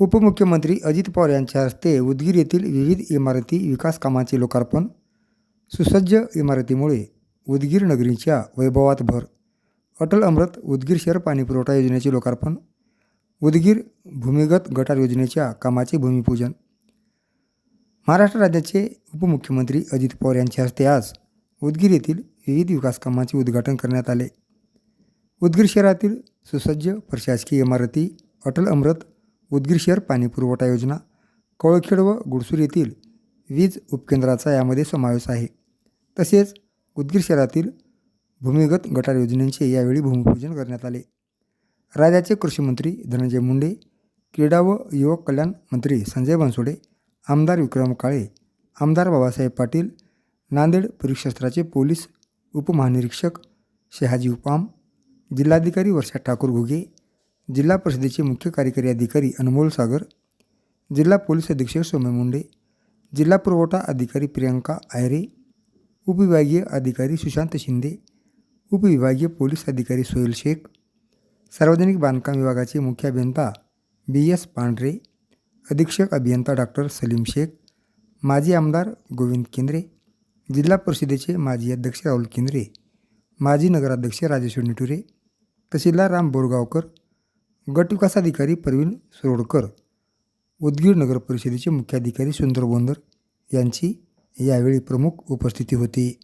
उपमुख्यमंत्री अजित पवार यांच्या हस्ते उदगीर येथील विविध इमारती विकास कामांचे लोकार्पण सुसज्ज इमारतीमुळे उदगीर नगरीच्या वैभवात भर अटल अमृत उदगीर शहर पाणीपुरवठा योजनेचे लोकार्पण उदगीर भूमिगत गटार योजनेच्या कामाचे भूमिपूजन. महाराष्ट्र राज्याचे उपमुख्यमंत्री अजित पवार यांच्या हस्ते आज उदगीर येथील विविध विकास कामांचे उद्घाटन करण्यात आले. उदगीर शहरातील सुसज्ज प्रशासकीय इमारती अटल अमृत उदगीर शहर पाणीपुरवठा योजना कवळखेड व गुडसूर येथील वीज उपकेंद्राचा यामध्ये समावेश आहे. तसेच उदगीर शहरातील भूमिगत गटार योजनेचे यावेळी भूमिपूजन करण्यात आले. राज्याचे कृषीमंत्री धनंजय मुंडे क्रीडा व युवक कल्याण मंत्री संजय बनसोडे आमदार विक्रम काळे आमदार बाबासाहेब पाटील नांदेड परिक्षेत्राचे पोलीस उपमहानिरीक्षक शहाजी उपाम जिल्हाधिकारी वर्षा ठाकूर घुगे जिल्हा परिषदेचे मुख्य कार्यकारी अधिकारी अनमोल सागर जिल्हा पोलीस अधीक्षक सौम्य मुंडे जिल्हा पुरवठा अधिकारी प्रियंका आयरे उपविभागीय अधिकारी सुशांत शिंदे उपविभागीय पोलीस अधिकारी सोहेल शेख सार्वजनिक बांधकाम विभागाचे मुख्य अभियंता बी एस पांढरे अधीक्षक अभियंता डॉक्टर सलीम शेख माजी आमदार गोविंद केंद्रे जिल्हा परिषदेचे माजी अध्यक्ष राहुल केंद्रे माजी नगराध्यक्ष राजेश्वर निटुरे तहसीलदार राम बोरगावकर गटविकास अधिकारी प्रवीण सुरोडकर उदगीर नगर परिषदेचे मुख्याधिकारी सुंदर बोंदर यांची यावेळी प्रमुख उपस्थिती होती.